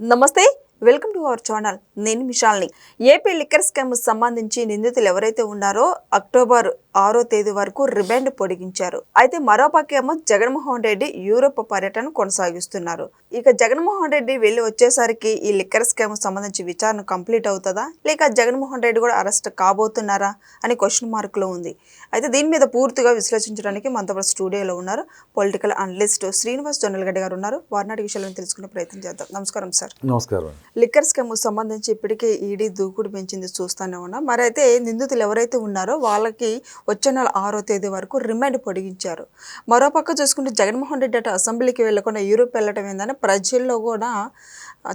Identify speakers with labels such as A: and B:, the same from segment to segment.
A: నమస్తే welcome to our channel. నేను మిషాల్ని. AP liquor scam సంబంధించి నిందితులు ఎవరైతే ఉన్నారో అక్టోబర్ ఆరో తేదీ వరకు రిమాండ్ పొడిగించారు. అయితే మరోపక్కేమో జగన్మోహన్ రెడ్డి యూరోప్ పర్యటన కొనసాగిస్తున్నారు. ఇక జగన్మోహన్ రెడ్డి వెళ్ళి వచ్చేసరికి ఈ లిక్కర్ స్కామ్ సంబంధించి విచారణ కంప్లీట్ అవుతుందా? లేక జగన్మోహన్ రెడ్డి కూడా అరెస్ట్ కాబోతున్నారా? అని క్వశ్చన్ మార్కులో ఉంది. అయితే దీని మీద పూర్తిగా విశ్లేషించడానికి మనతో స్టూడియోలో ఉన్నారు పొలిటికల్ అనలిస్ట్ శ్రీనివాస్ జొన్నలగడ్డ గారు ఉన్నారు. వారినాటి విషయాలను తెలుసుకునే ప్రయత్నం చేద్దాం. నమస్కారం సార్.
B: నమస్కారం.
A: లిక్కర్ స్కామ్ సంబంధించి ఇప్పటికే ఈడీ దూకుడు పెంచింది చూస్తూనే ఉన్నాం. మరి అయితే నిందితులు ఎవరైతే ఉన్నారో వాళ్ళకి వచ్చే నెల ఆరో తేదీ వరకు రిమాండ్ పొడిగించారు. మరోపక్క చూసుకుంటే జగన్మోహన్ రెడ్డి అటు అసెంబ్లీకి వెళ్ళకుండా యూరోప్ వెళ్ళటం ఏందని ప్రజల్లో కూడా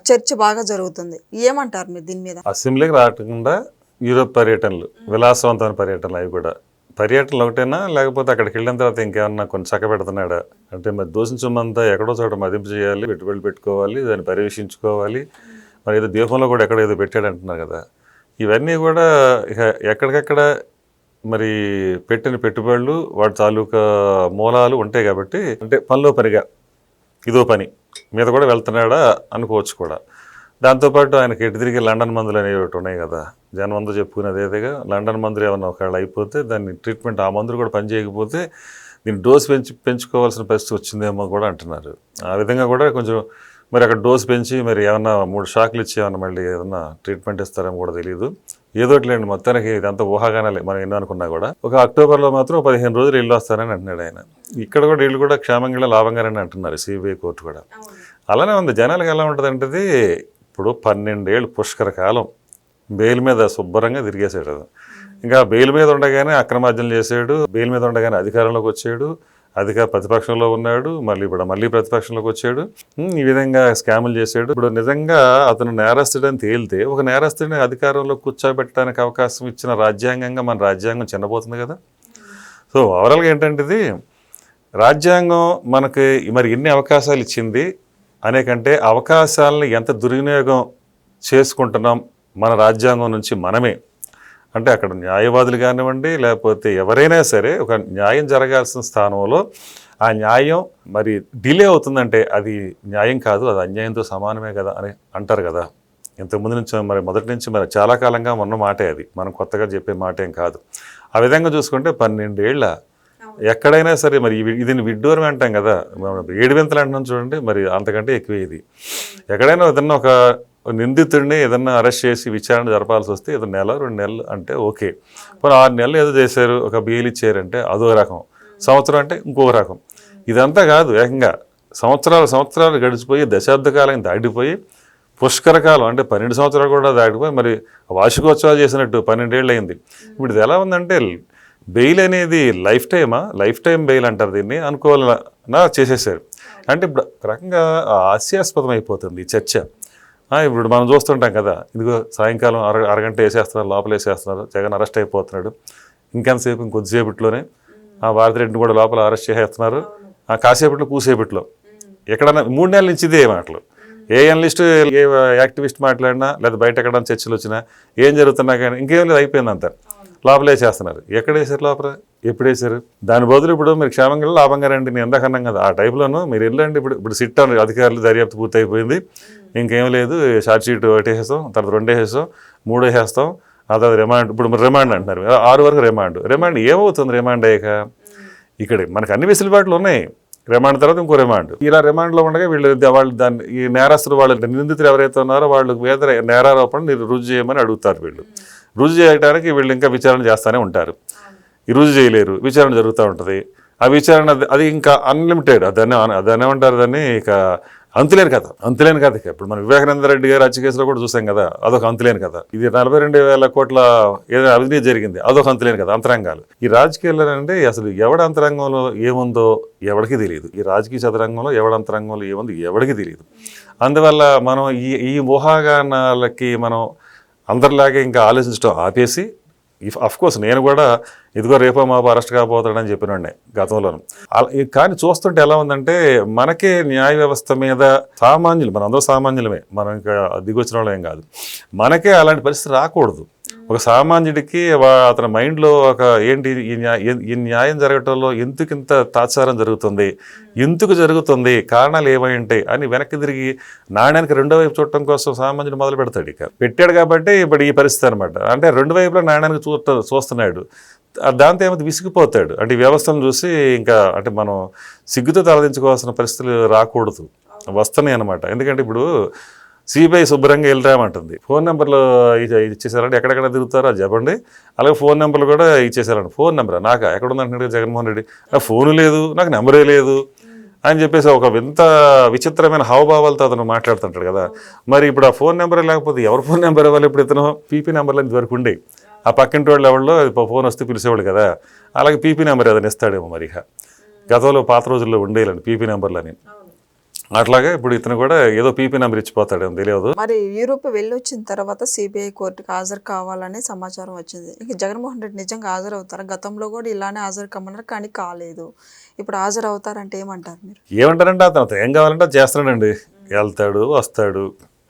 A: చర్చ బాగా జరుగుతుంది. ఏమంటారు మీరు దీని మీద?
B: అసెంబ్లీకి రాకుండా యూరోప్ పర్యటనలు విలాసవంతమైన పర్యటనలు అవి కూడా. పర్యటనలు ఒకటేనా? లేకపోతే అక్కడికి వెళ్ళిన తర్వాత ఇంకేమన్నా కొంచెం చక్క పెడుతున్నాడా? అంటే మరి దోషం ఎక్కడో చోట మదింపు చేయాలి పెట్టుబడులు పెట్టుకోవాలి దాన్ని పర్యవేక్షించుకోవాలి. మరి ఏదో దీపంలో కూడా ఎక్కడ ఏదో పెట్టాడు అంటున్నారు కదా. ఇవన్నీ కూడా ఇక ఎక్కడికక్కడ మరి పెట్టిన పెట్టుబడులు వాటి తాలూకా మూలాలు ఉంటాయి కాబట్టి అంటే పనిలో పనిగా ఇదో పని మీద కూడా వెళ్తున్నాడా అనుకోవచ్చు కూడా. దాంతోపాటు ఆయనకి ఎటు తిరిగి లండన్ మందులు అనేవి ఒకటి ఉన్నాయి కదా. జనం అందరూ చెప్పుకునేది ఏదేగా లండన్ మందులు ఏమన్నా ఒకవేళ అయిపోతే దాన్ని ట్రీట్మెంట్ ఆ మందులు కూడా పని చేయకపోతే దీన్ని డోస్ పెంచి పెంచుకోవాల్సిన పరిస్థితి వచ్చిందేమో కూడా అంటున్నారు. ఆ విధంగా కూడా కొంచెం మరి అక్కడ డోస్ పెంచి మరి ఏమన్నా మూడు షాక్లు ఇచ్చి ఏమన్నా మళ్ళీ ఏమన్నా ట్రీట్మెంట్ ఇస్తారేమో కూడా తెలియదు ఏదో లేండి మొత్తానికి ఇదంతా ఊహాగానాలే. మనం ఎన్నో అనుకున్నా కూడా. ఒక అక్టోబర్లో మాత్రం పదిహేను రోజులు ఇల్లు వస్తారని అంటున్నాడు ఆయన. ఇక్కడ కూడా వీళ్ళు కూడా క్షేమంగా లాభంగానే అంటున్నారు సిబిఐ కోర్టు కూడా. అలానే ఉంది. జనాలకు ఎలా ఉంటుంది అంటే ఇప్పుడు పన్నెండేళ్ళు పుష్కర కాలం. బెయిల్ మీద శుభ్రంగా తిరిగేసాడు. ఇంకా బెయిల్ మీద ఉండగానే అక్రమార్జన చేసాడు బెయిల్ మీద ఉండగానే అధికారంలోకి వచ్చాడు. అధికార ప్రతిపక్షంలో ఉన్నాడు మళ్ళీ ఇప్పుడు మళ్ళీ ప్రతిపక్షంలోకి వచ్చాడు. ఈ విధంగా స్కాములు చేశాడు. ఇప్పుడు నిజంగా అతను నేరస్తుడని తేలితే ఒక నేరస్తుడిని అధికారంలో కూర్చోబెట్టడానికి అవకాశం ఇచ్చిన రాజ్యాంగంగా మన రాజ్యాంగం చిన్నబోతుంది కదా. సో ఓవరాల్గా ఏంటంటే ఇది రాజ్యాంగం మనకి మరి ఎన్ని అవకాశాలు ఇచ్చింది అనే కంటే అవకాశాలను ఎంత దుర్వినియోగం చేసుకుంటున్నాం మన రాజ్యాంగం నుంచి మనమే. అంటే అక్కడ న్యాయవాదులు కానివ్వండి లేకపోతే ఎవరైనా సరే ఒక న్యాయం జరగాల్సిన స్థానంలో ఆ న్యాయం మరి డిలే అవుతుందంటే అది న్యాయం కాదు అది అన్యాయంతో సమానమే కదా అని అంటారు కదా. ఇంతకుముందు నుంచి మరి మొదటి నుంచి మరి చాలా కాలంగా ఉన్న మాటే అది. మనం కొత్తగా చెప్పే మాట ఏం కాదు. ఆ విధంగా చూసుకుంటే పన్నెండేళ్ళ ఎక్కడైనా సరే మరి ఇది విడ్డూరం అంటాం కదా. ఏడు వింతలు అంటున్నాం చూడండి మరి అంతకంటే ఎక్కువ ఇది ఎక్కడైనా ఏదన్నా ఒక నిందితుడిని ఏదన్నా అరెస్ట్ చేసి విచారణ జరపాల్సి వస్తే ఏదో నెల రెండు నెలలు అంటే ఓకే. మరి ఆరు నెలలు ఏదో చేశారు ఒక బెయిల్ ఇచ్చారంటే అదో రకం. సంవత్సరం అంటే ఇంకొక రకం. ఇదంతా కాదు ఏకంగా సంవత్సరాలు సంవత్సరాలు గడిచిపోయి దశాబ్ద కాలం దాటిపోయి పుష్కరకాలం అంటే పన్నెండు సంవత్సరాలు కూడా దాటిపోయి మరి వార్షికోత్సవాలు చేసినట్టు పన్నెండేళ్ళు అయింది ఇప్పుడు ఇది ఎలా ఉందంటే బెయిల్ అనేది లైఫ్ టైమా? లైఫ్ టైం బెయిల్ అంటారు దీన్ని అనుకోవాలన్నా చేసేసారు. అంటే ఇప్పుడు రకంగా హాస్యాస్పదం అయిపోతుంది ఈ చర్చ. ఇప్పుడు మనం చూస్తుంటాం కదా ఇదిగో సాయంకాలం అర అరగంట వేసేస్తున్నారు లోపల వేసేస్తున్నారు జగన్ అరెస్ట్ అయిపోతున్నాడు. ఇంకెంతసేపు ఇంకొద్దిసేపట్లోనే ఆ భారతిరెడ్డిని కూడా లోపల అరెస్ట్ చేసేస్తున్నారు. ఆ కాసేపట్లో కూసేపట్లో. ఎక్కడన్నా మూడు నెలల నుంచి ఇదే మాటలు. ఏ అనలిస్ట్ ఏ యాక్టివిస్ట్ మాట్లాడినా లేదా బయట ఎక్కడన్నా చర్చలు వచ్చినా ఏం జరుగుతున్నా కానీ ఇంకేం లేదు అయిపోయింది అంతా. లోపల వేసేస్తున్నారు. ఎక్కడ వేసారు లోపల? ఎప్పుడు వేసారు దాని బదులు ఇప్పుడు మీరు క్షేమంగా లాభంగా రండి నేను ఎందుకన్నాం కదా ఆ టైప్లోనూ మీరు వెళ్ళండి. ఇప్పుడు ఇప్పుడు సిట్ అన్నారు అధికారులు దర్యాప్తు పూర్తయిపోయింది. ఇంకేం లేదు షార్ట్ షీట్ ఒకటి వేసేస్తాం తర్వాత రెండు వేసేస్తాం మూడు వేసేస్తాం ఆ తర్వాత రిమాండ్ ఇప్పుడు రిమాండ్ అంటున్నారు ఆరు వరకు రిమాండ్. రిమాండ్ ఏమవుతుంది రిమాండ్ అయ్యాక? ఇక్కడ మనకు అన్ని వెసులుబాట్లు ఉన్నాయి. రిమాండ్ తర్వాత ఇంకో రిమాండ్. ఇలా రిమాండ్లో ఉండగా వీళ్ళు వాళ్ళు దాన్ని ఈ నేరస్తులు వాళ్ళు నిందితులు ఎవరైతే ఉన్నారో వాళ్ళు వేద నేరారోపణ మీరు రుజువు చేయమని అడుగుతారు వీళ్ళు. రుజువు చేయడానికి వీళ్ళు ఇంకా విచారణ చేస్తూనే ఉంటారు. ఈ రుజు చేయలేరు విచారణ జరుగుతూ ఉంటుంది. ఆ విచారణ అది- అది ఇంకా అన్లిమిటెడ్ దాన్ని దాన్ని ఏమంటారు దాన్ని? ఇక అంతులేని కథ అంతులేని కథ ఇప్పుడు మన వివేకానంద రెడ్డి గారు హత్య కేసులో కూడా చూసాం కదా అదొక అంతులేని కథ. ఇది నలభై రెండు వేల కోట్ల ఏదైనా అవినీతి జరిగింది అదొక అంతులేని కథ అంతరంగాలు. ఈ రాజకీయాల్లో అంటే అసలు ఎవడ అంతరంగంలో ఏముందో ఎవడికి తెలియదు. ఈ రాజకీయ చదరంగంలో ఎవడ అంతరంగంలో ఏముందో ఎవడికి తెలియదు. అందువల్ల మనం ఈ ఈ ఊహాగానాలకి మనం అందరిలాగే ఇంకా ఆలోచించడం ఆపేసి ఇఫ్ అఫ్ కోర్స్ నేను కూడా ఇదిగో రేపో మాపో అరెస్ట్ కాబోతాడని చెప్పినండే గతంలోను. అలా- కానీ చూస్తుంటే ఎలా ఉందంటే మనకే న్యాయ వ్యవస్థ మీద సామాన్యులు మన అందరూ సామాన్యులమే మనం ఇంకా దిగొచ్చిన వాళ్ళు ఏం కాదు. మనకే అలాంటి పరిస్థితి రాకూడదు. ఒక సామాన్యుడికి అతని మైండ్లో ఒక ఏంటి ఈ న్యాయ ఈ న్యాయం జరగటంలో ఎందుకు ఇంత తాత్సారం జరుగుతుంది? ఎందుకు జరుగుతుంది? కారణాలు ఏమై ఉంటాయి? అని వెనక్కి తిరిగి నాణ్యానికి రెండో వైపు చూడటం కోసం సామాన్యుడు మొదలు పెడతాడు ఇక. పెట్టాడు కాబట్టి ఇప్పుడు ఈ పరిస్థితి అనమాట అంటే రెండు వైపులా నాణ్యానికి చూస్త చూస్తున్నాడు. దాంతో ఏమైతే విసిగిపోతాడు. అంటే ఈ వ్యవస్థను చూసి ఇంకా అంటే మనం సిగ్గుతో తలదించుకోవాల్సిన పరిస్థితులు రాకూడదు. వస్తున్నాయి అనమాట ఎందుకంటే ఇప్పుడు సిబిఐ శుభ్రంగా వెళ్ళరామంటుంది ఫోన్ నెంబర్లు ఇచ్చేసారంటే ఎక్కడెక్కడ తిరుగుతారో అది చెప్పండి. అలాగే ఫోన్ నెంబర్లు కూడా ఇచ్చేసారండి ఫోన్ నెంబర్? నాకు? ఎక్కడుందంటున్నాడు జగన్మోహన్ రెడ్డి. నాకు ఫోను లేదు నాకు నెంబరే లేదు అని చెప్పేసి ఒక వింత విచిత్రమైన హావభావాలతో అతను మాట్లాడుతుంటాడు కదా. మరి ఇప్పుడు ఆ ఫోన్ నెంబర్ లేకపోతే ఎవరి ఫోన్ నెంబర్ ఇవ్వాలి ఇప్పుడు ఇతను? పీపీ నెంబర్లు ఇంతవరకు ఉండే. ఆ పక్కింటి వాళ్ళు ఎవరిలో ఫోన్ వస్తే పిలిచేవాడు కదా. అలాగే పీపీ నెంబర్ ఏదైనా ఇస్తాడేమో మరి గతంలో పాత రోజుల్లో ఉండేయాలండి పీపీ నెంబర్లని. అట్లాగే ఇప్పుడు ఇతను కూడా ఏదో పీపీ నెంబర్ ఇచ్చిపోతాడేమో తెలియదు.
A: మరి యూరోప్ వెళ్ళి వచ్చిన తర్వాత సిబిఐ కోర్టుకి హాజరు కావాలనే సమాచారం వచ్చింది. ఇక జగన్మోహన్ రెడ్డి నిజంగా హాజరు అవుతారా గతంలో కూడా ఇలానే హాజరు కమ్మన్నారు కానీ కాలేదు. ఇప్పుడు హాజరు అవుతారంటే ఏమంటారు మీరు?
B: ఏమంటారంటే అతను ఏం కావాలంటే చేస్తాడండి వెళ్తాడు వస్తాడు.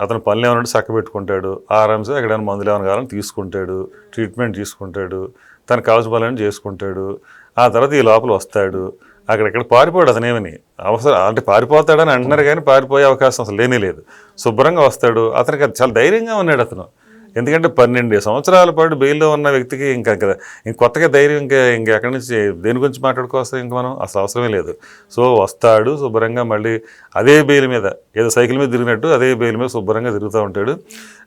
B: అతను పనులు ఏమన్నా చక్క పెట్టుకుంటాడు. ఆరామ్సే ఎక్కడైనా మందులు ఏమైనా కావాలని తీసుకుంటాడు. ట్రీట్మెంట్ తీసుకుంటాడు. తనకు కావాల్సిన పనులను చేసుకుంటాడు. ఆ తర్వాత ఈ లోపల వస్తాడు. అక్కడెక్కడ పారిపోడు అతనేమని? అవసరం అంటే పారిపోతాడని అంటున్నారు కానీ పారిపోయే అవకాశం అసలు లేనే లేదు. శుభ్రంగా వస్తాడు. అతనికి చాలా ధైర్యంగా ఉన్నాడు అతను. ఎందుకంటే పన్నెండు సంవత్సరాల పాటు బెయిల్లో ఉన్న వ్యక్తికి ఇంకా ఇంకా ఇంక కొత్తగా ధైర్యం ఇంకా ఇంకా ఎక్కడి నుంచి దేని గురించి మాట్లాడుకోవస్తే ఇంక మనం అసలు అవసరమే లేదు. సో వస్తాడు శుభ్రంగా మళ్ళీ అదే బెయిల్ మీద ఏదో సైకిల్ మీద తిరిగినట్టు అదే బెయిల్ మీద శుభ్రంగా తిరుగుతూ ఉంటాడు.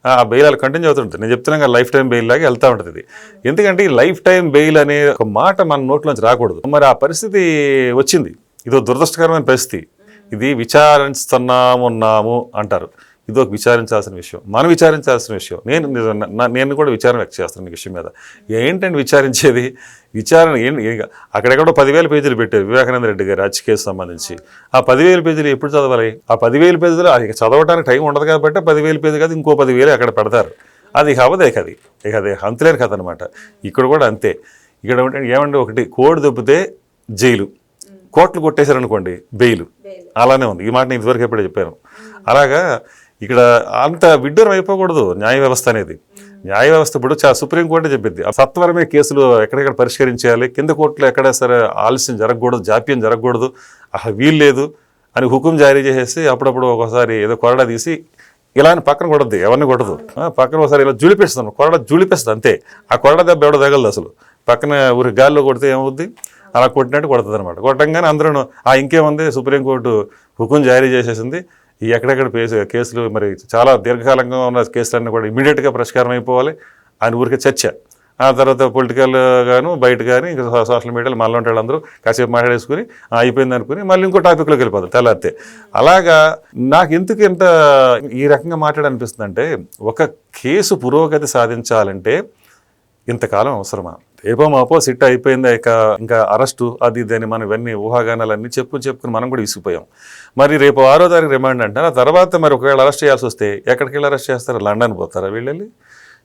B: ఆ బెయిల్ అలా కంటిన్యూ అవుతుంటుంది నేను చెప్తున్నాను లైఫ్ టైం బెయిల్ లాగా వెళ్తూ ఉంటుంది ఇది. ఎందుకంటే ఈ లైఫ్ టైం బెయిల్ అనే ఒక మాట మన నోట్లోంచి రాకూడదు. మరి ఆ పరిస్థితి వచ్చింది. ఇది దురదృష్టకరమైన పరిస్థితి. ఇది విచారిస్తున్నామున్నాము అంటారు. ఇది ఒక విచారించాల్సిన విషయం. మనం విచారించాల్సిన విషయం. నేను నేను కూడా విచారణ వ్యక్తం చేస్తాను ఈ విషయం మీద. ఏంటంటే విచారించేది? విచారణ ఏం ఏం- అక్కడెక్కడో పదివేల పేజీలు పెట్టారు వివేకానంద రెడ్డి గారు హత్య కేసు సంబంధించి. ఆ పదివేల పేజీలు ఎప్పుడు చదవాలి? ఆ పదివేల పేజీలు చదవడానికి టైం ఉండదు కాబట్టి పదివేల పేజీ కాదు ఇంకో పదివేలు అక్కడ పెడతారు. అది ఇక అవ్వదే కది ఇక అది అంతులేని కథ అనమాట ఇక్కడ కూడా అంతే. ఇక్కడ ఏమంటే ఒకటి కోడి దొబ్బితే జైలు. కోట్లు కొట్టేశారనుకోండి బెయిల్. అలానే ఉంది. ఈ మాట నేను ఇదివరకు ఎప్పుడే చెప్పాను. అలాగా ఇక్కడ అంత విడ్డూరం అయిపోకూడదు న్యాయ వ్యవస్థ అనేది. న్యాయ వ్యవస్థ ఇప్పుడు చాలా సుప్రీంకోర్టు చెప్పింది. ఆ సత్వరమే కేసులు ఎక్కడెక్కడ పరిష్కరించేయాలి కింద కోర్టులో ఎక్కడ సరే ఆలస్యం జరగకూడదు జాప్యం జరగకూడదు అసలు వీలు లేదు అని హుకుం జారీ చేసేసి అప్పుడప్పుడు ఒకసారి ఏదో కొరడా తీసి ఇలా అని పక్కన కొడద్దు ఎవరిని కొట్టదు. పక్కన ఒకసారి ఇలా జులిపిస్తాను కొరడ జులిపిస్తుంది అంతే. ఆ కొరడ దెబ్బ ఎవడ తగలదు అసలు. పక్కన ఊరి గాల్లో కొడితే ఏమవుద్ది? అలా కొట్టినట్టు కొడుతుంది అనమాట కొట్టంగానే అందరూ ఆ ఇంకేముంది? సుప్రీంకోర్టు హుకుం జారీ చేసేసింది. ఈ ఎక్కడెక్కడ కేసులు మరి చాలా దీర్ఘకాలంగా ఉన్న కేసులన్నీ కూడా ఇమీడియట్గా పరిష్కారం అయిపోవాలి. అని ఊరికే చర్చ. ఆ తర్వాత పొలిటికల్ గాను బయట కానీ ఇంకా సోషల్ మీడియాలో మళ్ళీ ఉంటాడు అందరూ కాసేపు మాట్లాడేసుకుని అయిపోయింది అనుకుని మళ్ళీ ఇంకో టాపిక్లోకి వెళ్ళిపోతారు. తెల్లారితే అలాగా నాకు ఎందుకు ఇంత ఈ రకంగా మాట్లాడనిపిస్తుంది అంటే ఒక కేసు పురోగతి సాధించాలంటే ఇంతకాలం అవసరమా? ఏపో మాపో సిట్ అయిపోయిందా ఇక? ఇంకా అరెస్టు అది ఇది అని మనం ఇవన్నీ ఊహాగానాలన్నీ చెప్పుకుని చెప్పుకుని మనం కూడా విసిగిపోయాం. మరి రేపు ఆరో తారీఖు రిమాండ్ అంటారు? ఆ తర్వాత మరి ఒకవేళ అరెస్ట్ చేయాల్సి వస్తే ఎక్కడికి వెళ్ళి అరెస్ట్ చేస్తారు? లండన్ పోతారా వీళ్ళెళ్ళి?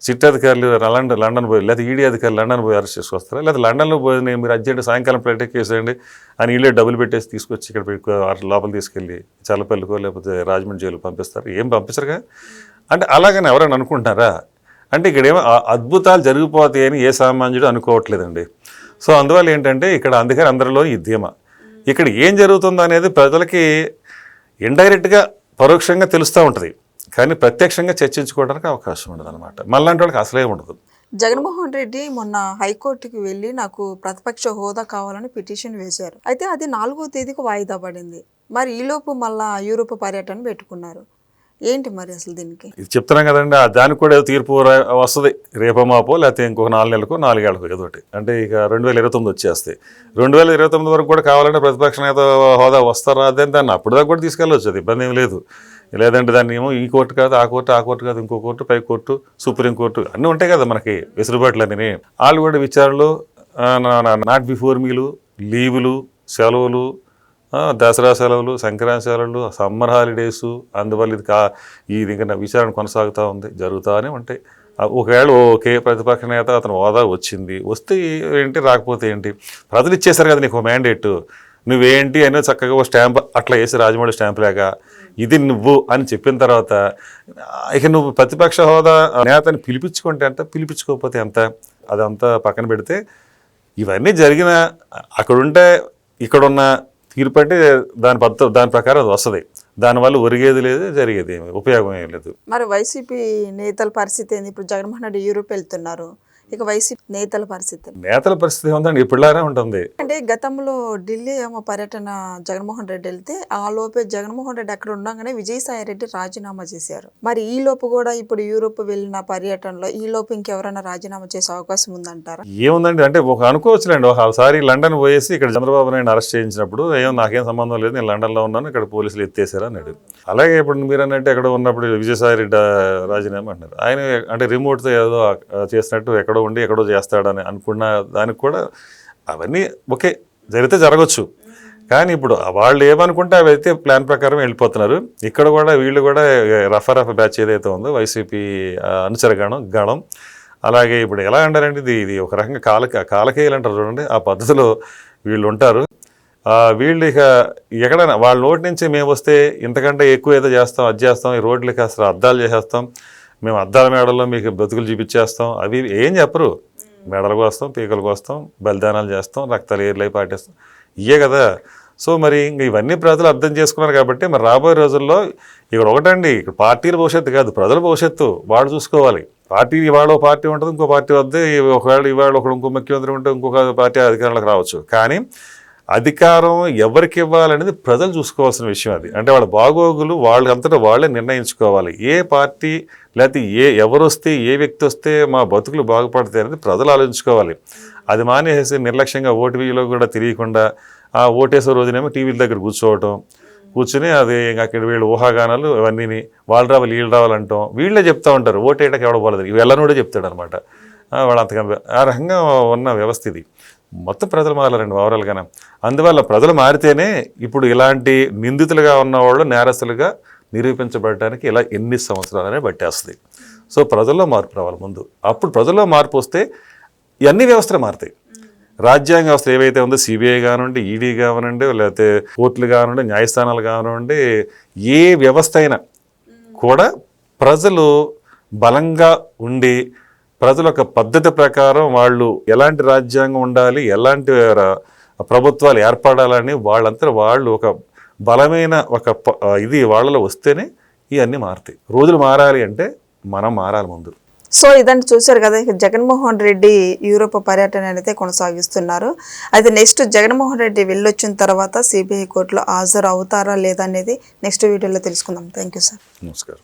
B: సిట్ అధికారులు లండన్ లండన్ పోయి లేదా ఈడీ అధికారులు లండన్ పోయి అరెస్ట్ చేసుకొస్తారా? లేదా లండన్లో పోయి నేను మీరు అర్జెంట్ సాయంకాలం ఫ్లైట్ ఎక్కేసేయండి అని వీళ్ళే డబ్బులు పెట్టేసి తీసుకొచ్చి ఇక్కడ లోపల తీసుకెళ్ళి చల్లపల్లికో లేకపోతే రాజమండ్రి జైలు పంపిస్తారు. ఏం పంపించరుగా అంటే అలాగని ఎవరైనా అనుకుంటున్నారా? అంటే ఇక్కడ ఏమో అద్భుతాలు జరిగిపోతాయని ఏ సామాన్యుడు అనుకోవట్లేదండి. సో అందువల్ల ఏంటంటే ఇక్కడ అందుకని అందరిలో ఈ ధీమ. ఇక్కడ ఏం జరుగుతుందో అనేది ప్రజలకి ఇండైరెక్ట్గా పరోక్షంగా తెలుస్తూ ఉంటుంది. కానీ ప్రత్యక్షంగా చర్చించుకోవడానికి అవకాశం ఉండదు అనమాట మళ్ళంటి వాళ్ళకి అసలే ఉండదు.
A: జగన్మోహన్ రెడ్డి మొన్న హైకోర్టుకి వెళ్ళి నాకు ప్రతిపక్ష హోదా కావాలని పిటిషన్ వేశారు. అయితే అది నాలుగో తేదీకి వాయిదా పడింది. మరి ఈలోపు మళ్ళా యూరోప్ పర్యటన పెట్టుకున్నారు. ఏంటి మరి అసలు దీనికి?
B: ఇది చెప్తున్నాం కదండి ఆ దానికి కూడా తీర్పు రా- వస్తుంది. రేపో మాపో లేకపోతే ఇంకొక నాలుగు నెలలకు నాలుగేళ్ళకు ఏదోటి ఒకటి. అంటే ఇక రెండు వేల ఇరవై తొమ్మిది వచ్చేస్తాయి రెండు వేల ఇరవై తొమ్మిది వరకు కూడా కావాలంటే ప్రతిపక్ష నేత హోదా వస్తారా అదే దాన్ని? అప్పుడు దాకా కూడా తీసుకెళ్ళవచ్చు అది ఇబ్బంది ఏం లేదు. లేదంటే దాన్ని ఏమో ఈ కోర్టు కాదు ఆ కోర్టు ఆ కోర్టు కాదు ఇంకో కోర్టు పై కోర్టు సుప్రీం కోర్టు అన్నీ ఉంటాయి కదా మనకి వెసులుబాట్లు అన్నీ వాళ్ళు కూడా విచారణలు నాట్ బిఫోర్ మీలు లీవులు సెలవులు దసరా సెలవులు సంక్రాంతి సెలవులు సమ్మర్ హాలిడేస్ అందువల్ల ఇది కా ఇది ఇంకా నా విచారణ కొనసాగుతూ ఉంది జరుగుతూనే ఉంటాయి. ఒకవేళ ఓకే ప్రతిపక్ష నేత అతను హోదా వచ్చింది వస్తే ఏంటి రాకపోతే ఏంటి? ప్రజలు ఇచ్చేశారు కదా నీకు మ్యాండేట్ నువ్వేంటి అని చక్కగా ఓ స్టాంప్ అట్లా వేసి రాజమౌళి స్టాంప్ లాగా ఇది నువ్వు అని చెప్పిన తర్వాత ఇక నువ్వు ప్రతిపక్ష హోదా నేతని పిలిపించుకుంటే ఎంత పిలిపించుకోకపోతే ఎంత? అదంతా పక్కన పెడితే ఇవన్నీ జరిగిన అక్కడుంటే ఇక్కడున్న తీర్పు అంటే దాని పద్ధతి దాని ప్రకారం అది వస్తుంది. దానివల్ల ఒరిగేది లేదు జరిగేది ఉపయోగం ఏం లేదు.
A: మరి వైసీపీ నేతల పరిస్థితి ఏంది? ఇప్పుడు జగన్మోహన్ రెడ్డి యూరోప్ వెళ్తున్నారు. ఇక వైసీపీ నేతల పరిస్థితి. ఏంది?
B: నేతల పరిస్థితి ఏముందండి? ఇప్పుడులానే ఉంటుంది.
A: అంటే గతంలో ఢిల్లీ ఏమో పర్యటన జగన్మోహన్ రెడ్డి వెళ్తే ఆ లోపే జగన్మోహన్ రెడ్డి అక్కడ ఉండగానే విజయసాయి రెడ్డి రాజీనామా చేశారు. మరి ఈ లోపు కూడా ఇప్పుడు యూరోప్ వెళ్ళిన పర్యటనలో ఈ లోపు ఇంకెవరైనా రాజీనామా చేసే అవకాశం ఉందంటారా?
B: ఏముందండి? అంటే ఒక అనుకోవచ్చులేండి. ఒకసారి లండన్ పోయేసి ఇక్కడ చంద్రబాబు నాయుడు అరెస్ట్ చేయించినప్పుడు ఏం నాకేం సంబంధం లేదు నేను లండన్లో ఉన్నాను ఇక్కడ పోలీసులు ఎత్తేసారు అన్నాడు. అలాగే ఇప్పుడు మీరు అన్నట్టు ఎక్కడ ఉన్నప్పుడు విజయసాయి రెడ్డి రాజీనామా అంటారు ఆయన అంటే రిమోట్తో ఏదో ఆ, చేసినట్టు ఎక్కడో ఉండి ఎక్కడో చేస్తాడని అనుకున్న దానికి కూడా అవన్నీ ఓకే జరిగితే జరగచ్చు. కానీ ఇప్పుడు వాళ్ళు ఏమనుకుంటే అవి అయితే ప్లాన్ ప్రకారం వెళ్ళిపోతున్నారు. ఇక్కడ కూడా వీళ్ళు కూడా రఫ రఫ బ్యాచ్ ఏదైతే ఉందో వైసీపీ అనుచర గణం గణం. అలాగే ఇప్పుడు ఎలా అంటారంటే ఇది? ఇది ఒక రకంగా కాలక కాలకేయులు అంటారు చూడండి ఆ పద్ధతిలో వీళ్ళు ఉంటారు. వీళ్ళు ఇక ఎక్కడైనా వాళ్ళ నోటి నుంచి మేము వస్తే ఇంతకంటే ఎక్కువ ఏదో చేస్తాం అది చేస్తాం ఈ రోడ్లకి అసలు అద్దాలు చేసేస్తాం. మేము అద్దాల మేడల్లో మీకు బతుకులు చూపించేస్తాం. అవి ఏం చెప్పరు. మెడలకు వస్తాం పీకలకు వస్తాం బలిదానాలు చేస్తాం రక్తాలు ఏర్లై పాటిస్తాం. ఇయే కదా. సో మరి ఇంక ఇవన్నీ ప్రజలు అర్థం చేసుకున్నారు కాబట్టి మరి రాబోయే రోజుల్లో ఇక్కడ ఒకటండి ఇక్కడ పార్టీల భవిష్యత్తు కాదు ప్రజల భవిష్యత్తు వాళ్ళు చూసుకోవాలి. పార్టీ ఇవాళ ఒక పార్టీ ఉంటుంది ఇంకో పార్టీ వద్ద ఒకవేళ ఇవాళ ఒకడు ఇంకో ముఖ్యమంత్రి ఉంటే ఇంకొక పార్టీ అధికారంలోకి రావచ్చు. కానీ అధికారం ఎవరికి ఇవ్వాలనేది ప్రజలు చూసుకోవాల్సిన విషయం అది. అంటే వాళ్ళ బాగోగులు వాళ్ళంతటా వాళ్ళే నిర్ణయించుకోవాలి. ఏ పార్టీ లేకపోతే ఏ ఎవరు వస్తే ఏ వ్యక్తి వస్తే మా బతుకులు బాగుపడతాయి అనేది ప్రజలు ఆలోచించుకోవాలి. అది మానేసి నిర్లక్ష్యంగా ఓటీవీలో కూడా తెలియకుండా ఆ ఓటేసే రోజునేమో టీవీల దగ్గర కూర్చోవటం కూర్చుని అది ఇంకా అక్కడ వీళ్ళు ఊహాగానాలు ఇవన్నీ వాళ్ళు రావాలి వీళ్ళు రావాలంటాం. వీళ్ళే చెప్తా ఉంటారు ఓటేయటకి ఎవడ పోలేదు. వెళ్ళనోడే చెప్తాడు అనమాట వాళ్ళు అంతగా ఆ రకంగా ఉన్న వ్యవస్థ ఇది. మొత్తం ప్రజలు మారాలండి ఓవరాల్గానే. అందువల్ల ప్రజలు మారితేనే ఇప్పుడు ఇలాంటి నిందితులుగా ఉన్నవాళ్ళు నేరస్తులుగా నిరూపించబడటానికి ఇలా ఎన్ని సంవత్సరాలనే పట్టేస్తుంది. సో ప్రజల్లో మార్పు రావాలి ముందు. అప్పుడు ప్రజల్లో మార్పు వస్తే ఇవన్నీ వ్యవస్థలు మారుతాయి. రాజ్యాంగ వ్యవస్థ ఏవైతే ఉందో సిబిఐ కానివ్వండి ఈడీ కానివ్వండి లేకపోతే కోర్టులు కానివ్వండి న్యాయస్థానాలు కానివ్వండి ఏ వ్యవస్థ అయినా కూడా ప్రజలు బలంగా ఉండి ప్రజల యొక్క పద్ధతి ప్రకారం వాళ్ళు ఎలాంటి రాజ్యాంగం ఉండాలి ఎలాంటి ప్రభుత్వాలు ఏర్పడాలని వాళ్ళంతా వాళ్ళు ఒక బలమైన ఒక ఇది వాళ్ళలో వస్తేనే ఇవన్నీ మారుతాయి. రోజులు మారాలి అంటే మనం మారాలి ముందు.
A: సో ఇదంతా చూశారు కదా ఇక జగన్మోహన్ రెడ్డి యూరోప్ పర్యటన అయితే కొనసాగిస్తున్నారు. అయితే నెక్స్ట్ జగన్మోహన్ రెడ్డి వెళ్ళొచ్చిన తర్వాత సిబిఐ కోర్టులో హాజరు అవుతారా లేదా అనేది నెక్స్ట్ వీడియోలో తెలుసుకుందాం. Thank you sir.
B: నమస్కారం.